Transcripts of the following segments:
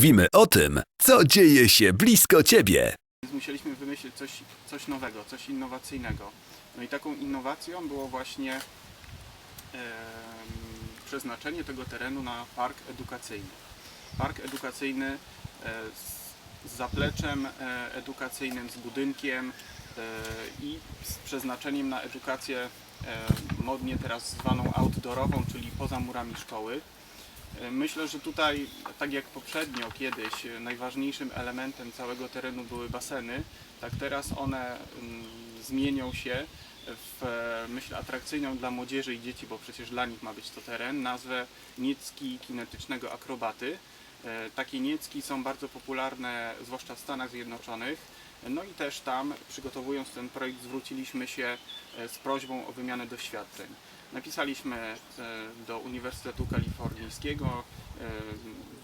Mówimy o tym, co dzieje się blisko ciebie. Musieliśmy wymyślić coś, coś nowego, coś innowacyjnego. No i taką innowacją było właśnie przeznaczenie tego terenu na park edukacyjny. Park edukacyjny e, z, z zapleczem e, edukacyjnym, z budynkiem e, i z przeznaczeniem na edukację e, modnie teraz zwaną outdoorową, czyli poza murami szkoły. Myślę, że tutaj, tak jak poprzednio kiedyś, najważniejszym elementem całego terenu były baseny, tak teraz one mm, zmienią się w, e, myślę, atrakcyjną dla młodzieży i dzieci, bo przecież dla nich ma być to teren, nazwę Niecki Kinetycznego Akrobaty. E, Takie niecki są bardzo popularne, zwłaszcza w Stanach Zjednoczonych. No i też tam, przygotowując ten projekt, zwróciliśmy się e, z prośbą o wymianę doświadczeń. Napisaliśmy e, do Uniwersytetu Kalifornijskiego, e,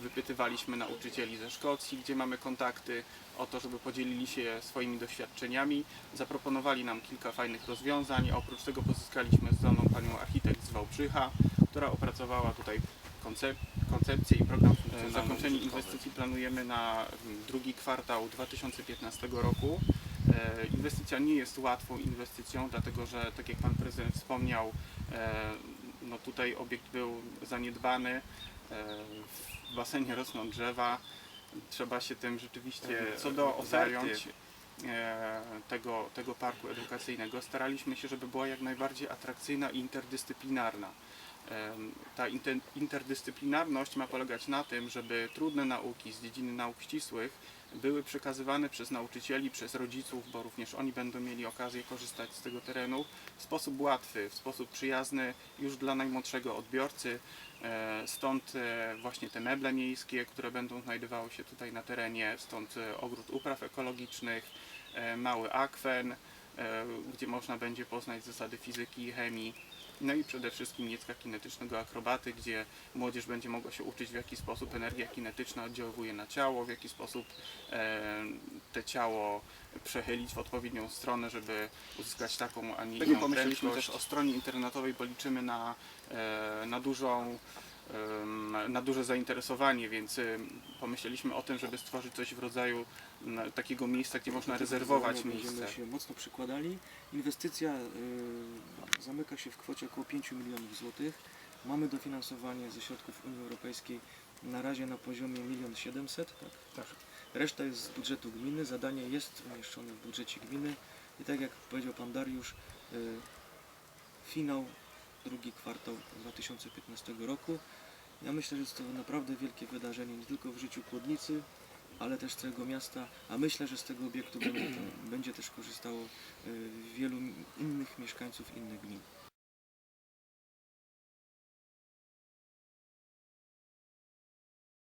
wypytywaliśmy nauczycieli ze Szkocji, gdzie mamy kontakty, o to, żeby podzielili się swoimi doświadczeniami. Zaproponowali nam kilka fajnych rozwiązań, oprócz tego pozyskaliśmy zdolną panią architekt z Wałbrzycha, która opracowała tutaj koncep koncepcję i program. E, Zakończenie inwestycji planujemy na mm, drugi kwartał 2015 roku. E, Inwestycja nie jest łatwą inwestycją, dlatego że, tak jak Pan Prezydent wspomniał, e, no tutaj obiekt był zaniedbany, e, w basenie rosną drzewa, trzeba się tym rzeczywiście Co do oferty. tego, tego parku edukacyjnego. Staraliśmy się, żeby była jak najbardziej atrakcyjna i interdyscyplinarna. Ta inter, interdyscyplinarność ma polegać na tym, żeby trudne nauki z dziedziny nauk ścisłych były przekazywane przez nauczycieli, przez rodziców, bo również oni będą mieli okazję korzystać z tego terenu w sposób łatwy, w sposób przyjazny już dla najmłodszego odbiorcy. E, Stąd e, właśnie te meble miejskie, które będą znajdowały się tutaj na terenie, stąd e, ogród upraw ekologicznych, mały akwen, gdzie można będzie poznać zasady fizyki i chemii. No i przede wszystkim niecka kinetycznego akrobaty, gdzie młodzież będzie mogła się uczyć w jaki sposób energia kinetyczna oddziałuje na ciało, w jaki sposób e, te ciało przechylić w odpowiednią stronę, żeby uzyskać taką, a nie Tego inną pomyśleliśmy też o stronie internetowej, bo liczymy na, e, na dużą na duże zainteresowanie, więc pomyśleliśmy o tym, żeby stworzyć coś w rodzaju takiego miejsca, gdzie można rezerwować miejsce. Będziemy się mocno przykładali. Inwestycja y, zamyka się w kwocie około 5 milionów złotych. Mamy dofinansowanie ze środków Unii Europejskiej na razie na poziomie 1 700 tak? Tak. Reszta jest z budżetu gminy. Zadanie jest umieszczone w budżecie gminy. I tak jak powiedział Pan Dariusz, y, finał, drugi kwartał 2015 roku. Ja myślę, że jest to naprawdę wielkie wydarzenie, nie tylko w życiu Kłodnicy, ale też całego miasta, a myślę, że z tego obiektu będzie, będzie też korzystało y, wielu innych mieszkańców innych gmin.